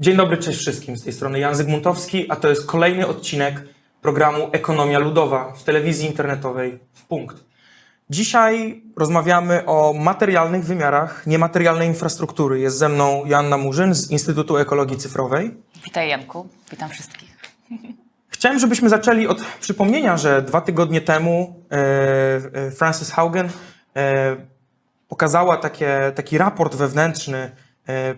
Dzień dobry, cześć wszystkim. Z tej strony Jan Zygmuntowski, a to jest kolejny odcinek programu Ekonomia Ludowa w telewizji internetowej w punkt. Dzisiaj rozmawiamy o materialnych wymiarach niematerialnej infrastruktury. Jest ze mną Joanna Murzyn z Instytutu Ekologii Cyfrowej. Witaj Janku, witam wszystkich. Chciałem, żebyśmy zaczęli od przypomnienia, że dwa tygodnie temu e, e, Frances Haugen e, pokazała takie, taki raport wewnętrzny,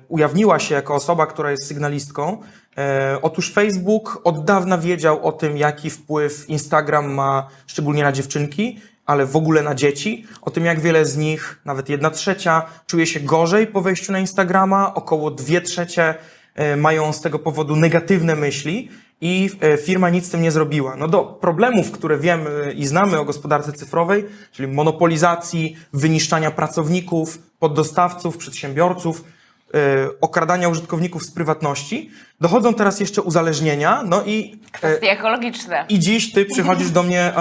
ujawniła się jako osoba, która jest sygnalistką. E, otóż Facebook od dawna wiedział o tym, jaki wpływ Instagram ma szczególnie na dziewczynki, ale w ogóle na dzieci, o tym, jak wiele z nich, nawet jedna trzecia, czuje się gorzej po wejściu na Instagrama, około dwie trzecie e, mają z tego powodu negatywne myśli i e, firma nic z tym nie zrobiła. No do problemów, które wiemy i znamy o gospodarce cyfrowej, czyli monopolizacji, wyniszczania pracowników, poddostawców, przedsiębiorców, e, okradania użytkowników z prywatności, dochodzą teraz jeszcze uzależnienia, no i e, Kwestie ekologiczne. i dziś ty przychodzisz do mnie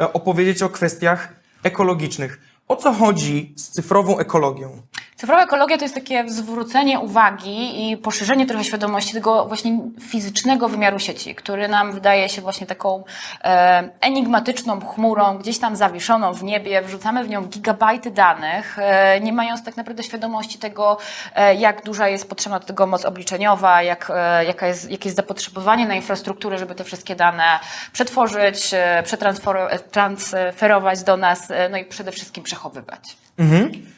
e, opowiedzieć o kwestiach ekologicznych. O co chodzi z cyfrową ekologią? Cyfrowa ekologia to jest takie zwrócenie uwagi i poszerzenie trochę świadomości tego właśnie fizycznego wymiaru sieci, który nam wydaje się właśnie taką e, enigmatyczną chmurą, gdzieś tam zawieszoną w niebie, wrzucamy w nią gigabajty danych, e, nie mając tak naprawdę świadomości tego, e, jak duża jest potrzebna do tego moc obliczeniowa, jak, e, jaka jest, jakie jest zapotrzebowanie na infrastrukturę, żeby te wszystkie dane przetworzyć, e, przetransfer- transferować do nas, e, no i przede wszystkim przechowywać. To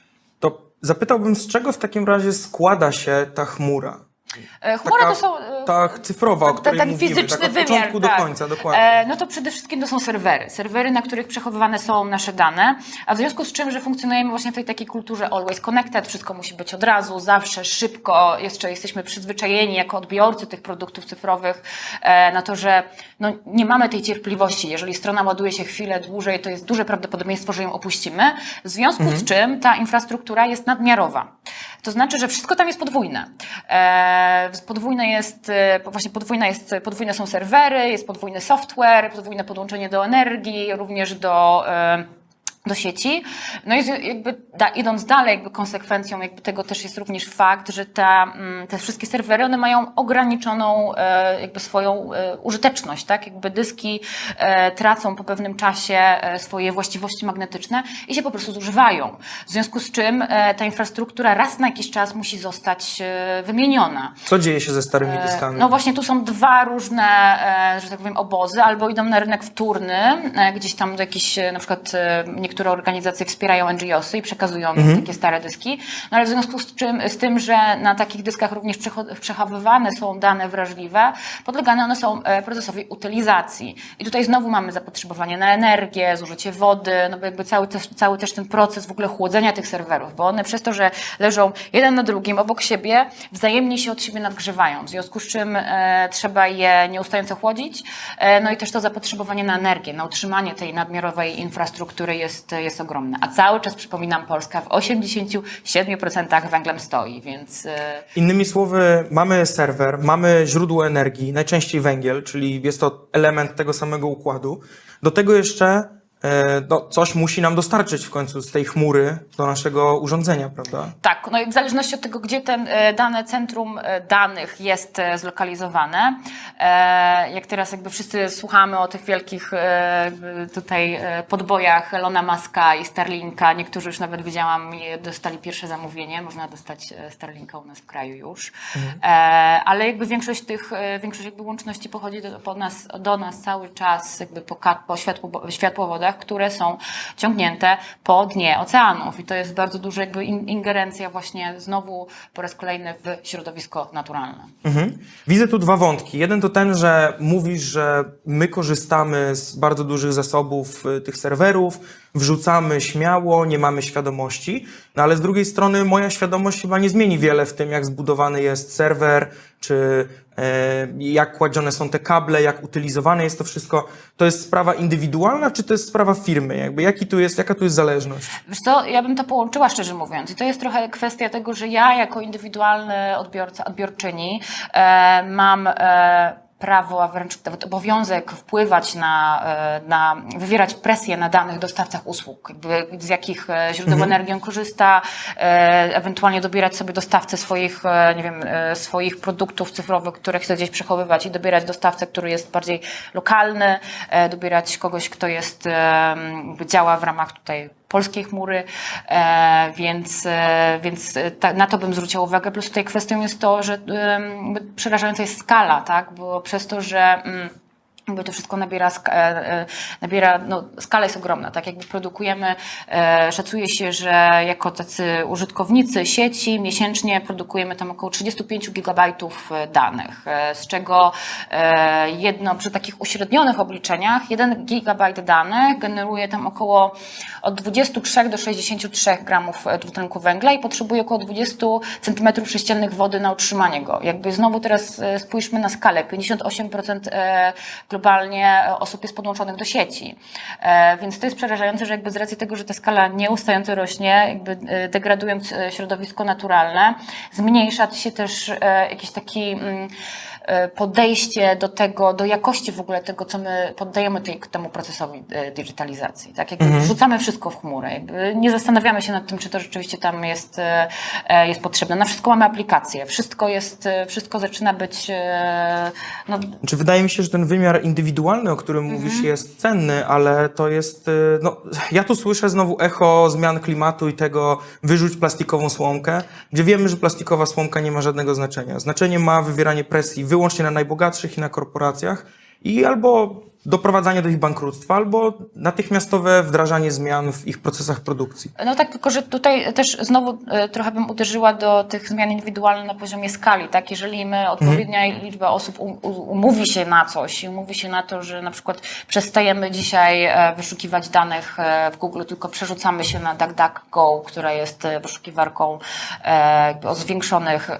zapytałbym, z czego w takim razie składa się ta chmura? E, Chmura Taka- to są. tak cyfrowa, o której ten mówimy, fizyczny tak od wymiar. początku do tak. końca, dokładnie. E, no to przede wszystkim to są serwery. Serwery, na których przechowywane są nasze dane, a w związku z czym, że funkcjonujemy właśnie w tej takiej kulturze always connected, wszystko musi być od razu, zawsze, szybko, jeszcze jesteśmy przyzwyczajeni jako odbiorcy tych produktów cyfrowych e, na to, że no, nie mamy tej cierpliwości. Jeżeli strona ładuje się chwilę dłużej, to jest duże prawdopodobieństwo, że ją opuścimy, w związku z czym ta infrastruktura jest nadmiarowa. To znaczy, że wszystko tam jest podwójne. E, podwójne jest, e, właśnie podwójna jest, podwójne są serwery, jest podwójny software, podwójne podłączenie do energii, również do, e, do sieci. No i jakby da, idąc dalej, jakby konsekwencją jakby tego też jest również fakt, że ta, mm, te wszystkie serwery, one mają ograniczoną e, jakby swoją e, użyteczność, tak? Jakby dyski e, tracą po pewnym czasie swoje właściwości magnetyczne i się po prostu zużywają. W związku z czym ta infrastruktura raz na jakiś czas musi zostać wymieniona. Co dzieje się ze starymi dyskami? No właśnie tu są dwa różne, że tak powiem, obozy, albo idą na rynek wtórny, gdzieś tam do jakichś, na przykład niektóre organizacje wspierają NGOsy i przekazują im takie stare dyski, no ale w związku z, czym, z tym, że na takich dyskach również przecho- przechowywane są dane wrażliwe, podlegane one są e, procesowi utylizacji. I tutaj znowu mamy zapotrzebowanie na energię, zużycie wody, no bo jakby cały też, cały też ten proces w ogóle chłodzenia tych serwerów, bo one przez to, że leżą jeden na drugim obok siebie, wzajemnie się od siebie nadgrzewają, w związku z czym e, trzeba je nieustająco chłodzić, e, no i też to zapotrzebowanie na energię, na utrzymanie tej nadmiarowej infrastruktury jest, jest ogromne. A cały czas, przypominam, Polska w 87% węglem stoi, więc... E, Innymi słowy, mamy serwer, mamy źródło energii, najczęściej węgiel, czyli jest to element tego samego układu. Do tego jeszcze no, coś musi nam dostarczyć w końcu z tej chmury do naszego urządzenia, prawda? Tak, no i w zależności od tego, gdzie ten e, dane centrum e, danych jest e, zlokalizowane, e, jak teraz jakby wszyscy słuchamy o tych wielkich e, tutaj e, podbojach Elona Muska i Starlinka, niektórzy już nawet widziałam, dostali pierwsze zamówienie, można dostać e, Starlinka u nas w kraju już, e, ale jakby większość tych, e, większość jakby łączności pochodzi do, po nas, do nas cały czas jakby po, po światło, które są ciągnięte po dnie oceanów i to jest bardzo duża jakby in, ingerencja właśnie znowu po raz kolejny w środowisko naturalne. Mhm. Widzę tu dwa wątki. Jeden to ten, że mówisz, że my korzystamy z bardzo dużych zasobów y, tych serwerów, wrzucamy śmiało, nie mamy świadomości, no ale z drugiej strony moja świadomość chyba nie zmieni wiele w tym, jak zbudowany jest serwer, czy e, jak kładzione są te kable, jak utylizowane jest to wszystko. To jest sprawa indywidualna, czy to jest sprawa firmy? Jakby jaki tu jest, jaka tu jest zależność? Wiesz co, ja bym to połączyła szczerze mówiąc i to jest trochę kwestia tego, że ja jako indywidualny odbiorca, odbiorczyni e, mam e, prawo, a wręcz nawet obowiązek wpływać na, e, na wywierać presję na danych dostawcach usług, z jakich e, źródeł energii on korzysta, e, ewentualnie dobierać sobie dostawcę swoich, nie wiem, swoich produktów cyfrowych, które chce gdzieś przechowywać i dobierać dostawcę, który jest bardziej lokalny, dobierać kogoś, kto jest, działa w ramach tutaj polskiej chmury, e, więc, e, więc e, ta, na to bym zwróciła uwagę. Plus tutaj kwestią jest to, że przerażająca jest skala, tak? Bo przez to, że mm, jakby to wszystko nabiera, e, e, nabiera no, skala jest ogromna, tak jakby produkujemy, e, szacuje się, że jako tacy użytkownicy sieci miesięcznie produkujemy tam około 35 gigabajtów danych, z czego jedno przy takich uśrednionych obliczeniach, 1 gigabajt danych generuje tam około od 23 do 63 gramów dwutlenku węgla i potrzebuje około 20 centymetrów sześciennych wody na utrzymanie go. Jakby znowu teraz spójrzmy na skalę. 58% e, globalnie osób jest podłączonych do sieci. E, Więc to jest przerażające, że jakby z racji tego, że ta skala nieustająco rośnie, jakby e, degradując e, środowisko naturalne, zmniejsza się też jakiś taki mm, podejście do tego, do jakości w ogóle tego, co my poddajemy tej, temu procesowi e, digitalizacji. Tak? Jakby wrzucamy wszystko w chmurę. Jakby nie zastanawiamy się nad tym, czy to rzeczywiście tam jest, e, e, jest potrzebne. Na wszystko mamy aplikacje. Wszystko jest, e, wszystko zaczyna być e, no, Znaczy, wydaje mi się, że ten wymiar indywidualny, o którym mówisz, jest cenny, ale to jest. No, ja tu słyszę znowu echo zmian klimatu i tego wyrzuć plastikową słomkę, gdzie wiemy, że plastikowa słomka nie ma żadnego znaczenia. Znaczenie ma wywieranie presji wyłącznie na najbogatszych i na korporacjach i albo doprowadzanie do ich bankructwa, albo natychmiastowe wdrażanie zmian w ich procesach produkcji. No tak, tylko że tutaj też znowu e, trochę bym uderzyła do tych zmian indywidualnych na poziomie skali, tak? Jeżeli my odpowiednia liczba osób um, umówi się na coś i umówi się na to, że na przykład przestajemy dzisiaj e, wyszukiwać danych e, w Google, tylko przerzucamy się na DuckDuckGo, która jest wyszukiwarką o zwiększonych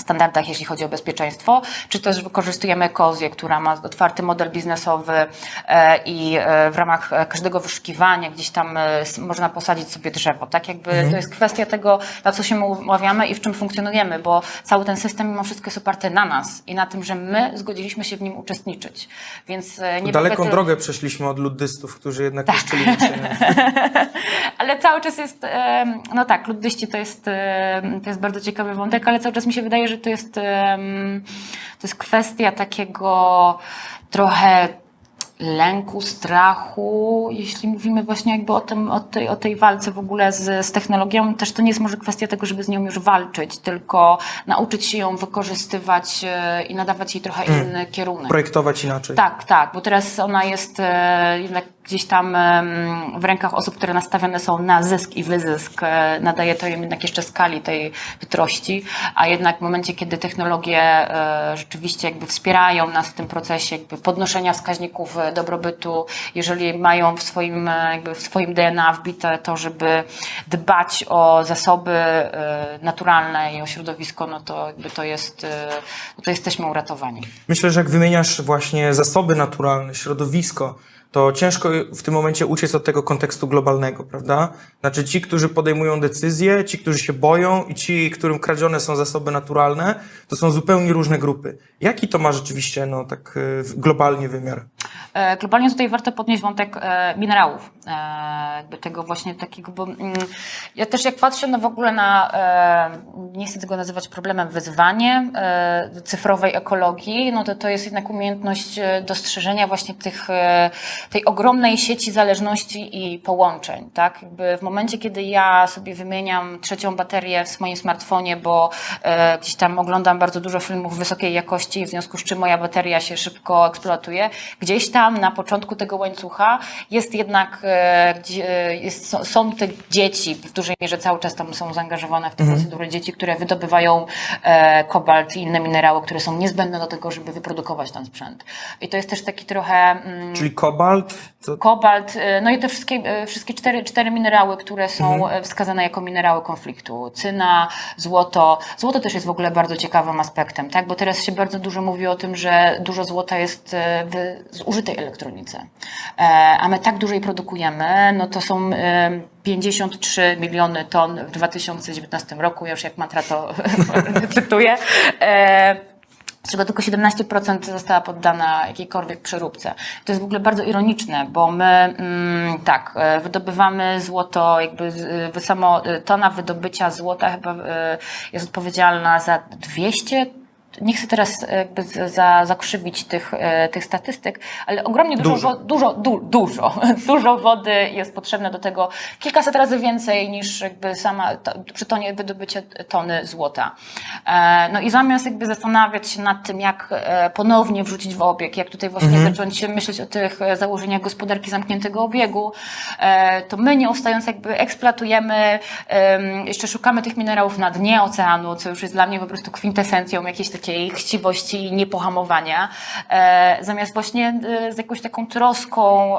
standardach, jeśli chodzi o bezpieczeństwo, czy też wykorzystujemy Kozję, która ma otwarty model biznesowy e, i e, w ramach e, każdego wyszukiwania gdzieś tam można posadzić sobie drzewo. Tak jakby to jest kwestia tego, na co się umawiamy i w czym funkcjonujemy, bo cały ten system mimo wszystko jest oparty na nas i na tym, że my zgodziliśmy się w nim uczestniczyć. Więc nie Daleką tylko- drogę przeszliśmy od luddystów, którzy jednak niszczyli naczynia. ale cały czas jest, no tak, luddyści to jest, to jest bardzo ciekawy wątek, ale cały czas mi się wydaje, że to jest, to jest kwestia takiego trochę lęku, strachu, jeśli mówimy właśnie jakby o, tym, o, tej, o tej walce w ogóle z, z technologią, też to nie jest może kwestia tego, żeby z nią już walczyć, tylko nauczyć się ją wykorzystywać e, i nadawać jej trochę inny kierunek. Projektować inaczej. Tak, tak, bo teraz ona jest e, jednak gdzieś tam w rękach osób, które nastawione są na zysk i wyzysk. E, nadaje to im jednak jeszcze skali tej chytrości, a jednak w momencie, kiedy technologie rzeczywiście jakby wspierają nas w tym procesie jakby podnoszenia wskaźników dobrobytu, jeżeli mają w swoim, e, jakby w swoim DNA wbite to, żeby dbać o zasoby e, naturalne i o środowisko, no to jakby to jest, e, no to jesteśmy uratowani. Myślę, że jak wymieniasz właśnie zasoby naturalne, środowisko, to ciężko w tym momencie uciec od tego kontekstu globalnego, prawda? Znaczy ci, którzy podejmują decyzje, ci, którzy się boją i ci, którym kradzione są zasoby naturalne, to są zupełnie różne grupy. Jaki to ma rzeczywiście, no tak y, globalnie wymiar? E, Globalnie tutaj warto podnieść wątek e, minerałów, e, tego właśnie takiego, bo mm, ja też jak patrzę no w ogóle na, e, nie chcę tego nazywać problemem, wyzwanie e, cyfrowej ekologii, no to to jest jednak umiejętność e, dostrzeżenia właśnie tych, e, tej ogromnej sieci zależności i połączeń, tak? Jakby w momencie, kiedy ja sobie wymieniam trzecią baterię w moim smartfonie, bo e, gdzieś tam oglądam bardzo dużo filmów wysokiej jakości, w związku z czym moja bateria się szybko eksploatuje, gdzieś tam na początku tego łańcucha jest jednak, e, gdzie, jest, są- te dzieci, w dużej mierze cały czas tam są zaangażowane w te procedury dzieci, które wydobywają e, kobalt i inne minerały, które są niezbędne do tego, żeby wyprodukować ten sprzęt. I to jest też taki trochę... Mm, Czyli kobalt, to Kobalt, y, no i te wszystkie, y, wszystkie cztery, cztery minerały, które są y, wskazane jako minerały konfliktu. Cyna, złoto. Złoto też jest w ogóle bardzo ciekawym aspektem, tak? Bo teraz się bardzo dużo mówi o tym, że dużo złota jest w zużytej elektronice. E, A my tak dużo jej produkujemy, no to są y, 53 miliony ton w 2019 roku, ja już jak mantra to cytuję. E, z czego tylko 17% została poddana jakiejkolwiek przeróbce. To jest w ogóle bardzo ironiczne, bo my mm, tak, e, wydobywamy złoto, jakby y, samo y, tona wydobycia złota chyba jest odpowiedzialna za 200 nie chcę teraz e, jakby za, zakrzywić tych, e, tych statystyk, ale ogromnie dużo, Dużo. Wo, dużo, du, dużo, dużo wody jest potrzebne do tego, kilkaset razy więcej niż jakby sama to, przy tonie wydobycie tony złota. E, no i zamiast jakby zastanawiać się nad tym, jak ponownie wrzucić w obieg, jak tutaj właśnie zacząć myśleć o tych założeniach gospodarki zamkniętego obiegu, to my nieustająco jakby eksploatujemy, em, jeszcze szukamy tych minerałów na dnie oceanu, co już jest dla mnie po prostu kwintesencją jakiejś takiej chciwości i niepohamowania, e, zamiast właśnie e, z jakąś taką troską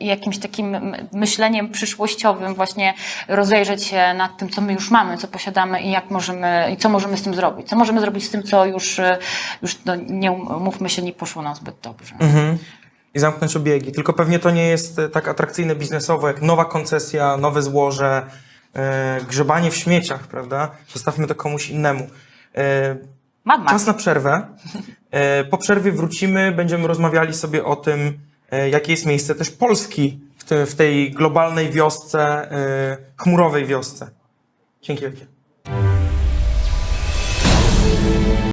i jakimś takim myśleniem przyszłościowym właśnie rozejrzeć się nad tym, co my już mamy, co posiadamy i jak możemy, i co możemy z tym zrobić. Co możemy zrobić z tym, co już, e, już no, nie mówmy się, nie poszło nam zbyt dobrze. I zamknąć obiegi. Tylko pewnie to nie jest tak atrakcyjne biznesowo jak nowa koncesja, nowe złoże, e, grzebanie w śmieciach, prawda? Zostawmy to komuś innemu. E, Mad Max. Czas na przerwę. E, Po przerwie wrócimy, będziemy rozmawiali sobie o tym, e, jakie jest miejsce też Polski w, te, w tej globalnej wiosce, e, chmurowej wiosce. Dzięki wielkie.